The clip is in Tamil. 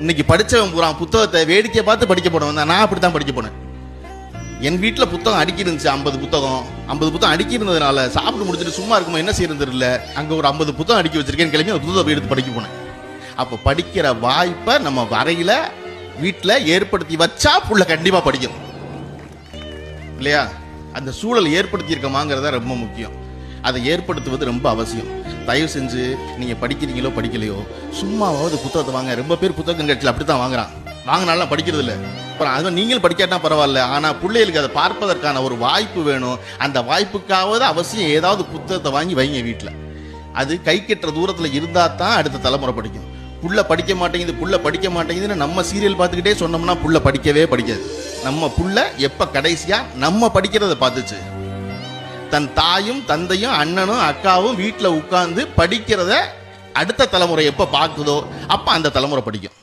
இன்னைக்கு படிச்சவன் பூரா புத்தகத்தை வேடிக்கை பார்த்து படிக்க போனவன் நான் அப்படி தான் படிக்க போனேன். என் வீட்டில் புத்தகம் அடுக்கி இருந்துச்சு ஐம்பது புத்தகம். ஐம்பது புத்தகம் அடுக்கி இருந்ததுனால சாப்பிட்டு முடிச்சுட்டு சும்மா இருக்குமா என்ன செய்யறது தெரியல. அங்கே ஒரு ஐம்பது புத்தகம் அடிக்க வச்சிருக்கேன் கிளம்பி அந்த புத்தகத்தை எடுத்து படிக்க போனேன். அப்போ படிக்கிற வாய்ப்பை நம்ம வரையில வீட்டில் ஏற்படுத்தி வச்சா புள்ள கண்டிப்பாக படிக்கும். இல்லையா? அந்த சூழல் ஏற்படுத்தி இருக்கமாங்கிறத ரொம்ப முக்கியம். அதை ஏற்படுத்துவது ரொம்ப அவசியம். தயவு செஞ்சு நீங்க படிக்கிறீங்களோ படிக்கலையோ சும்மாவாவது புத்தகத்தை வாங்க. ரொம்ப பேர் புத்தகம் கட்சியில் அப்படி தான் வாங்குறான். வாங்கினாலும் படிக்கிறது இல்லை. அப்புறம் அதுவும் நீங்களும் படிக்காட்டா பரவாயில்ல. ஆனால் பிள்ளைகளுக்கு அதை பார்ப்பதற்கான ஒரு வாய்ப்பு வேணும். அந்த வாய்ப்புக்காவது அவசியம் ஏதாவது புத்தகத்தை வாங்கி வைங்க வீட்டில் அது கை கெட்டுற தூரத்தில் இருந்தால் தான் அடுத்த தலைமுறை படிக்கும். புள்ள படிக்க மாட்டேங்குது புள்ள படிக்க மாட்டேங்குதுன்னு நம்ம சீரியல் பார்த்துக்கிட்டே சொன்னோம்னா புள்ள படிக்கவே படிக்காது. நம்ம புள்ள எப்போ கடைசியாக நம்ம படிக்கிறத பார்த்துச்சு. தன் தாயும் தந்தையும் அண்ணனும் அக்காவும் வீட்டில் உட்காந்து படிக்கிறத அடுத்த தலைமுறை எப்போ பார்க்குதோ அப்போ அந்த தலைமுறை படிக்கும்.